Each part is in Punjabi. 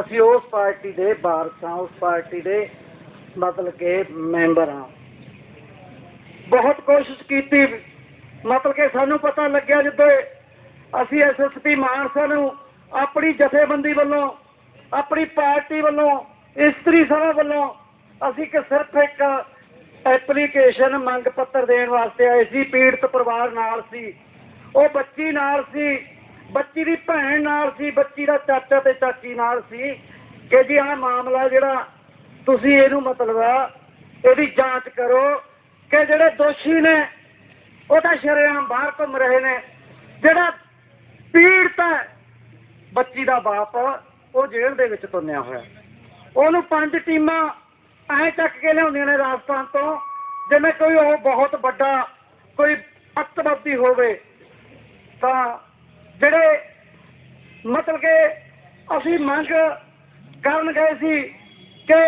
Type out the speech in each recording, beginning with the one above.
ਅਸੀਂ ਉਸ ਪਾਰਟੀ ਦੇ ਵਾਰਸ ਹਾਂ, ਉਸ ਪਾਰਟੀ ਦੇ ਮਤਲਬ ਕਿ ਮੈਂਬਰ ਹਾਂ। ਬਹੁਤ ਕੋਸ਼ਿਸ਼ ਕੀਤੀ। ਮਤਲਬ ਕਿ ਸਾਨੂੰ ਪਤਾ ਲੱਗਿਆ ਜਦੋਂ ਅਸੀਂ ਐਸਐਸਪੀ ਮਾਨਸਾ ਨੂੰ ਆਪਣੀ ਜਥੇਬੰਦੀ ਵੱਲੋਂ, ਆਪਣੀ ਪਾਰਟੀ ਵੱਲੋਂ, ਇਸਤਰੀ ਸਭਾ ਵੱਲੋਂ ਅਸੀਂ ਕਿ ਸਿਰਫ ਇੱਕ ਐਪਲੀਕੇਸ਼ਨ ਮੰਗ ਪੱਤਰ ਦੇਣ ਵਾਸਤੇ ਆਏ ਸੀ। ਪੀੜਤ ਪਰਿਵਾਰ ਨਾਲ ਸੀ। ਉਹ ਬੱਚੀ ਨਾਲ ਸੀ। ਬੱਚੀ ਦੀ ਭੈਣ ਨਾਲ ਸੀ, ਬੱਚੀ ਦਾ ਚਾਚਾ ਤੇ ਚਾਚੀ ਨਾਲ ਸੀ। ਕਿ ਜੀ, ਆਹ ਮਾਮਲਾ ਜਿਹੜਾ ਤੁਸੀਂ ਇਹਨੂੰ ਮਤਲਬ ਇਹਦੀ ਜਾਂਚ ਕਰੋ ਕਿ ਜਿਹੜੇ ਦੋਸ਼ੀ ਨੇ, ਉਹ ਤਾਂ ਸ਼ਰੇਆਮ ਬਾਹਰ ਘੁੰਮ ਰਹੇ ਨੇ। ਜਿਹੜਾ ਪੀੜਤ ਹੈ, ਬੱਚੀ ਦਾ ਬਾਪ, ਉਹ ਜੇਲ੍ਹ ਦੇ ਵਿੱਚ ਤੁੰਨਿਆ ਹੋਇਆ। ਉਹਨੂੰ ਪੰਜ ਟੀਮਾਂ ਐ ਚੱਕ ਕੇ ਲਿਆਉਂਦੀਆਂ ਨੇ ਰਾਜਸਥਾਨ ਤੋਂ, ਜਿਵੇਂ ਕੋਈ ਉਹ ਬਹੁਤ ਵੱਡਾ, ਕੋਈ ਅੱਤਵਾਦੀ ਹੋਵੇ, ਤਾਂ ਜਿਹੜੇ ਮਤਲਬ ਕਿ ਅਸੀਂ ਮੰਗ ਕਰਨ ਗਏ ਸੀ ਕਿ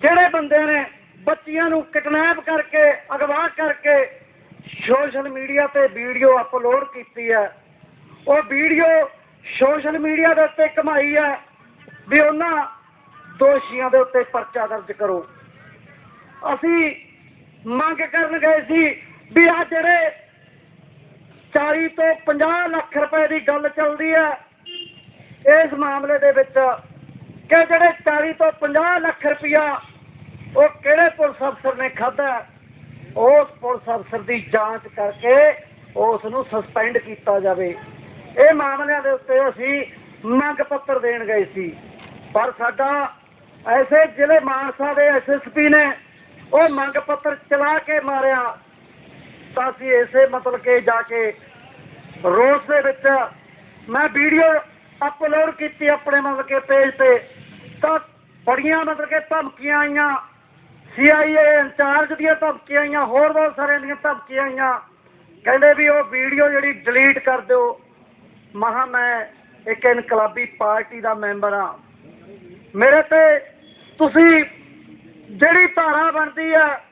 ਜਿਹੜੇ ਬੰਦੇ ਨੇ ਬੱਚੀਆਂ ਨੂੰ ਕਿਡਨੈਪ ਕਰਕੇ, ਅਗਵਾ ਕਰਕੇ ਸੋਸ਼ਲ ਮੀਡੀਆ ਤੇ ਵੀਡੀਓ ਅਪਲੋਡ ਕੀਤੀ ਹੈ। ਉਹ ਵੀਡੀਓ ਸੋਸ਼ਲ ਮੀਡੀਆ ਦੇ ਉੱਤੇ ਕਮਾਈ ਹੈ ਵੀ ਉਹਨਾਂ ਦੋਸ਼ੀਆਂ ਦੇ ਉੱਤੇ ਪਰਚਾ ਦਰਜ ਕਰੋ। ਅਸੀਂ ਮੰਗ ਕਰਨ ਗਏ ਸੀ ਵੀ ਆ ਜਿਹੜੇ 40 ਤੋਂ 50 ਲੱਖ ਰੁਪਏ ਦੀ ਗੱਲ ਚੱਲਦੀ ਹੈ ਇਸ ਮਾਮਲੇ ਦੇ ਵਿੱਚ ਕਿ ਜਿਹੜੇ 40 ਤੋਂ 50 ਲੱਖ ਰੁਪਇਆ ਉਹ ਕਿਹੜੇ ਪੁਲਿਸ ਅਫਸਰ ਨੇ ਖਾਧਾ, ਉਸ ਪੁਲਿਸ ਅਫਸਰ ਦੀ ਜਾਂਚ ਕਰਕੇ ਉਸ ਨੂੰ ਸਸਪੈਂਡ ਕੀਤਾ ਜਾਵੇ। ਇਹ ਮਾਮਲਿਆਂ ਦੇ ਉੱਤੇ ਅਸੀਂ ਮੰਗ ਪੱਤਰ ਦੇਣ ਗਏ ਸੀ। ਪਰ ਸਾਡਾ ਐਸੇ ਜ਼ਿਲ੍ਹੇ ਮਾਨਸਾ ਦੇ ਐਸਐਸਪੀ ਨੇ ਉਹ ਮੰਗ ਪੱਤਰ ਚਲਾ ਕੇ ਮਾਰਿਆ ਤਾਂ ਅਸੀਂ ਇਸੇ ਮਤਲਬ ਕੇ ਜਾ ਕੇ ਰੋਸ ਦੇ ਵਿੱਚ ਮੈਂ ਵੀਡੀਓ ਅਪਲੋਡ ਕੀਤੀ ਆਪਣੇ ਮਤਲਬ ਕਿ ਪੇਜ ਤੇ, ਤਾਂ ਬੜੀਆਂ ਮਤਲਬ ਕਿ ਧਮਕੀਆਂ ਆਈਆਂ। ਸੀਆਈਏ ਇੰਚਾਰਜ ਦੀਆਂ ਧਮਕੀਆਂ ਆਈਆਂ, ਹੋਰ ਬਹੁਤ ਸਾਰਿਆਂ ਦੀਆਂ ਧਮਕੀਆਂ ਆਈਆਂ। ਕਹਿੰਦੇ ਵੀ ਉਹ ਵੀਡੀਓ ਜਿਹੜੀ ਡਿਲੀਟ ਕਰ ਦਿਓ। ਮਹਾ ਮੈਂ ਇੱਕ ਇਨਕਲਾਬੀ ਪਾਰਟੀ ਦਾ ਮੈਂਬਰ ਹਾਂ। ਮੇਰੇ ਤੇ ਤੁਸੀਂ ਜਿਹੜੀ ਧਾਰਾ ਬਣਦੀ ਹੈ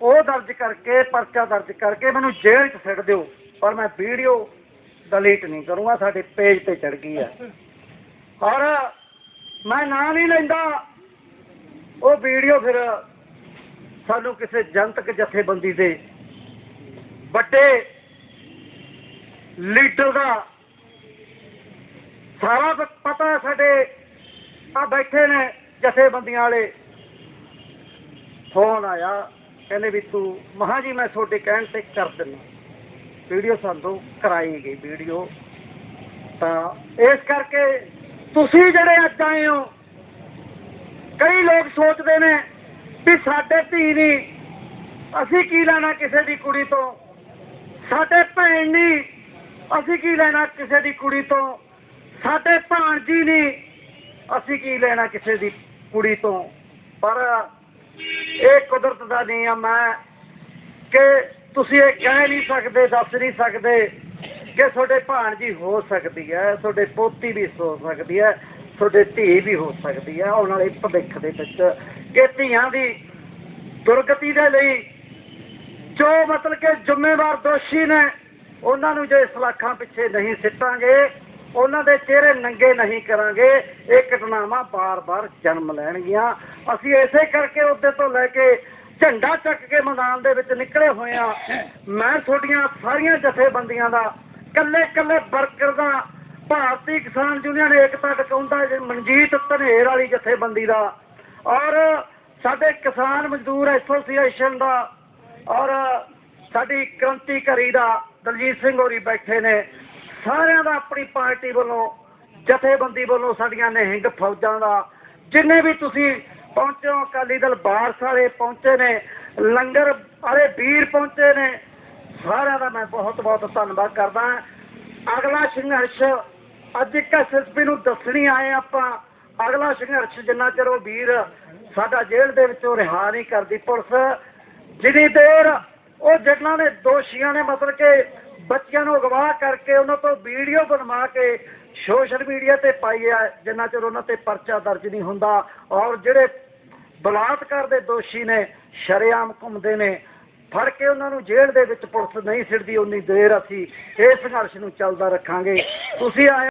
ਉਹ ਦਰਜ ਕਰਕੇ, ਪਰਚਾ ਦਰਜ ਕਰਕੇ ਮੈਨੂੰ ਜੇਲ੍ਹ 'ਚ ਸਿੱਟ ਦਿਓ। ਪਰ ਮੈਂ ਵੀਡੀਓ ਡਿਲੀਟ ਨਹੀਂ ਕਰੂੰਗਾ, ਸਾਡੇ ਪੇਜ ਤੇ ਚੜ ਗਈ ਹੈ ਔਰ ਮੈਂ ਨਾਂ ਨਹੀਂ ਲੈਂਦਾ। ਉਹ ਵੀਡੀਓ ਫਿਰ ਸਾਨੂੰ ਕਿਸੇ ਜਨਤਕ ਜਥੇਬੰਦੀ ਦੇ ਵੱਡੇ ਲੀਡਰ ਦਾ ਸਾਰਾ ਪ- ਪਤਾ ਸਾਡੇ ਆ ਬੈਠੇ ਨੇ ਜਥੇਬੰਦੀਆਂ ਵਾਲੇ। ਫੋਨ ਆਇਆ, ਕਹਿੰਦੇ ਵੀ ਤੂੰ, ਮਹਾ ਜੀ, ਮੈਂ ਤੁਹਾਡੇ ਕਹਿਣ ਤੇ ਕਰ ਦਿੰਦਾ। ਵੀਡੀਓ ਸਾਨੂੰ ਕਰਾਈ ਗਈ ਵੀਡੀਓ। ਤਾਂ ਇਸ ਕਰਕੇ ਤੁਸੀਂ ਜਿਹੜੇ ਅੱਜ ਆਏ ਹੋ, ਕਈ ਲੋਕ ਸੋਚਦੇ ਨੇ ਵੀ ਸਾਡੇ ਧੀ ਨਹੀਂ ਅਸੀਂ ਕੀ ਲੈਣਾ ਕਿਸੇ ਦੀ ਕੁੜੀ ਤੋਂ? ਸਾਡੇ ਭੈਣ ਨਹੀਂ ਅਸੀਂ ਕੀ ਲੈਣਾ ਕਿਸੇ ਦੀ ਕੁੜੀ ਤੋਂ? ਸਾਡੇ ਭਾਣਜੀ ਨਹੀਂ ਅਸੀਂ ਕੀ ਲੈਣਾ ਕਿਸੇ ਦੀ ਕੁੜੀ ਤੋਂ? ਪਰ ਇਹ ਕੁਦਰਤ ਦਾ ਨਿਯਮ ਹੈ ਕਿ ਤੁਸੀਂ ਇਹ ਕਹਿ ਨਹੀਂ ਸਕਦੇ, ਦੱਸ ਨਹੀਂ ਸਕਦੇ ਕਿ ਤੁਹਾਡੇ ਭਾਣਜੀ ਹੋ ਸਕਦੀ ਹੈ, ਤੁਹਾਡੇ ਪੋਤੀ ਵੀ ਹੋ ਸਕਦੀ ਹੈ, ਤੁਹਾਡੇ ਧੀ ਵੀ ਹੋ ਸਕਦੀ ਹੈ, ਆਉਣ ਵਾਲੇ ਭਵਿੱਖ ਦੇ ਵਿੱਚ ਕਿ ਧੀਆਂ ਦੀ ਦੁਰਗਤੀ ਦੇ ਲਈ ਜੋ ਮਤਲਬ ਕਿ ਜ਼ਿੰਮੇਵਾਰ ਦੋਸ਼ੀ ਨੇ, ਉਹਨਾਂ ਨੂੰ ਜੇ ਸਲਾਖਾਂ ਪਿੱਛੇ ਨਹੀਂ ਸਿੱਟਾਂਗੇ, ਉਹਨਾਂ ਦੇ ਚਿਹਰੇ ਨੰਗੇ ਨਹੀਂ ਕਰਾਂਗੇ, ਇਹ ਘਟਨਾਵਾਂ ਬਾਰ-ਬਾਰ ਜਨਮ ਲੈਣਗੀਆਂ। ਅਸੀਂ ਇਸੇ ਕਰਕੇ ਉਹਦੇ ਤੋਂ ਲੈ ਕੇ ਝੰਡਾ ਚੱਕ ਕੇ ਮੈਦਾਨ ਦੇ ਵਿੱਚ ਨਿਕਲੇ ਹੋਏ ਆ। ਮੈਂ ਤੁਹਾਡੀਆਂ ਸਾਰੀਆਂ ਜਥੇਬੰਦੀਆਂ ਦਾ ਕੱਲੇ ਕੱਲੇ ਵਰਕਰ ਦਾ, ਭਾਰਤੀ ਕਿਸਾਨ ਯੂਨੀਅਨ ਏਕਤਾ ਟਕਾਉਂਦਾ ਮਨਜੀਤ ਧਨੇਰ ਵਾਲੀ ਜਥੇਬੰਦੀ ਦਾ ਔਰ ਸਾਡੇ ਕਿਸਾਨ ਮਜ਼ਦੂਰ ਐਸੋਸੀਏਸ਼ਨ ਦਾ ਔਰ ਸਾਡੀ ਕ੍ਰਾਂਤੀਕਾਰੀ ਦਾ ਦਲਜੀਤ ਸਿੰਘ ਹੋਰੀ ਬੈਠੇ ਨੇ। ਸਾਰਿਆਂ ਦਾ ਆਪਣੀ ਪਾਰਟੀ ਵੱਲੋਂ, ਜਥੇਬੰਦੀ ਵੱਲੋਂ ਸਾਡੀਆਂ ਨਿਹੰਗ ਫੌਜਾਂ ਦਾ, ਜਿੰਨੇ ਵੀ ਤੁਸੀਂ ਪਹੁੰਚੋ ਅਕਾਲੀ ਦਲ ਬਾਰਸ ਵਾਲੇ ਪਹੁੰਚੇ ਨੇ, ਲੰਗਰ ਵਾਲੇ ਵੀਰ ਪਹੁੰਚੇ ਨੇ। ਸਾਰਿਆਂ ਦਾ ਮੈਂ ਬਹੁਤ ਬਹੁਤ ਧੰਨਵਾਦ ਕਰਦਾ ਅਗਲਾ ਸੰਘਰਸ਼, ਅੱਜ ਇੱਕ ਐਸਐਸਪੀ ਨੂੰ ਦੱਸਣੀ ਆਏ ਆਪਾਂ। ਅਗਲਾ ਸੰਘਰਸ਼, ਜਿੰਨਾ ਚਿਰ ਉਹ ਵੀਰ ਸਾਡਾ ਜੇਲ੍ਹ ਦੇ ਵਿੱਚੋਂ ਰਿਹਾ ਨਹੀਂ ਕਰਦੀ ਪੁਲਿਸ, ਜਿੰਨੀ ਦੇਰ ਉਹ ਜਿਨ੍ਹਾਂ ਨੇ ਦੋਸ਼ੀਆਂ ਨੇ ਮਤਲਬ ਕਿ ਬੱਚਿਆਂ ਨੂੰ ਅਗਵਾ ਕਰਕੇ ਉਹਨਾਂ ਤੋਂ ਵੀਡੀਓ ਬਣਵਾ ਕੇ ਸੋਸ਼ਲ ਮੀਡੀਆ ਤੇ ਪਾਈ ਹੈ ਜਿੰਨਾ ਚਿਰ ਉਹਨਾਂ ਤੇ ਪਰਚਾ ਦਰਜ ਨਹੀਂ ਹੁੰਦਾ। ਔਰ ਜਿਹੜੇ ਬਲਾਤਕਾਰ ਦੇ ਦੋਸ਼ੀ ਨੇ, ਸ਼ਰੇਆਮ ਘੁੰਮਦੇ ਨੇ, ਫੜ ਕੇ ਉਹਨਾਂ ਨੂੰ ਜੇਲ੍ਹ ਦੇ ਵਿੱਚ ਪੁਲਿਸ ਨਹੀਂ ਸਿੱਟਦੀ, ਉਨੀ ਦੇਰ ਅਸੀਂ ਇਹ ਸੰਘਰਸ਼ ਨੂੰ ਚੱਲਦਾ ਰੱਖਾਂਗੇ। ਤੁਸੀਂ ਆਏ